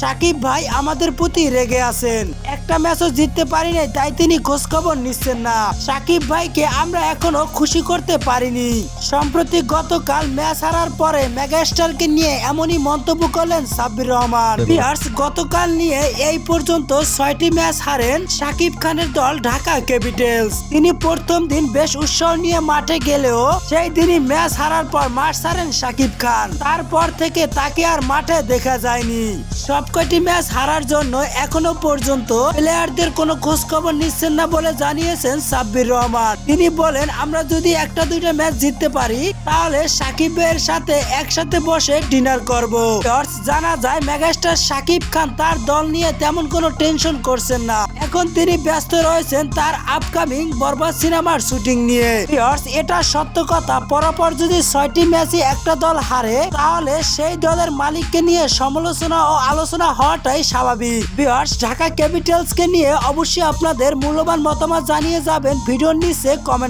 সাকিব ভাই আমাদের প্রতি রেগে আছেন। একটা ম্যাচও জিততে পারি নাই তাই তিনি খোঁজ খবর নিচ্ছেন না। সাকিব ভাইকে আমরা এখনও খুশি করতে পারিনি। সম্প্রতি গতকাল ম্যাচ হারার পরে মেগাস্টারকে নিয়ে এমনই মন্তব্য করলেন সাব্বির রহমান। বিয়ার্স গতকাল নিয়ে এই পর্যন্ত ছয়টি ম্যাচ হারেন সাকিব খানের দল ঢাকা ক্যাপিটালস। তিনি প্রথম দিন বেশ উৎসাহ নিয়ে মাঠে গেলেও সেই দিনই ম্যাচ হারার পর মাঠ ছাড়েন সাকিব খান। তারপর থেকে তাকে আর মাঠে দেখা যায়নি। সবকটি ম্যাচ হারার জন্য এখনও পর্যন্ত প্লেয়ারদের কোনো খোঁজ খবর নিচ্ছেন না বলে জানিয়েছেন সাব্বির রহমান। তিনি বলেন আমরা যদি একটা দুইটা ম্যাচ জিততে পারি তাহলে সাকিবের সাথে একসাথে বসে ডিনার করব। Viewers, জানা যায় মেগাস্টার সাকিব খান তার দল নিয়ে তেমন কোনো টেনশন করছেন না। এখন তিনি ব্যস্ত রয়েছেন তার আপকামিং বরবাদ সিনেমার শুটিং নিয়ে। এটা সত্য কথা। পরপর যদি ছয়টি ম্যাচে একটা দল হারে তাহলে সেই দলের মালিককে নিয়ে সমালোচনা ও আলোচনা হওয়াটাই স্বাভাবিক। বিহার্স ঢাকা ক্যাপিটালস কে নিয়ে অবশ্যই আপনাদের মূল্যবান মতামত জানিয়ে যাবেন। ভিডিওর নিচে কমেন্ট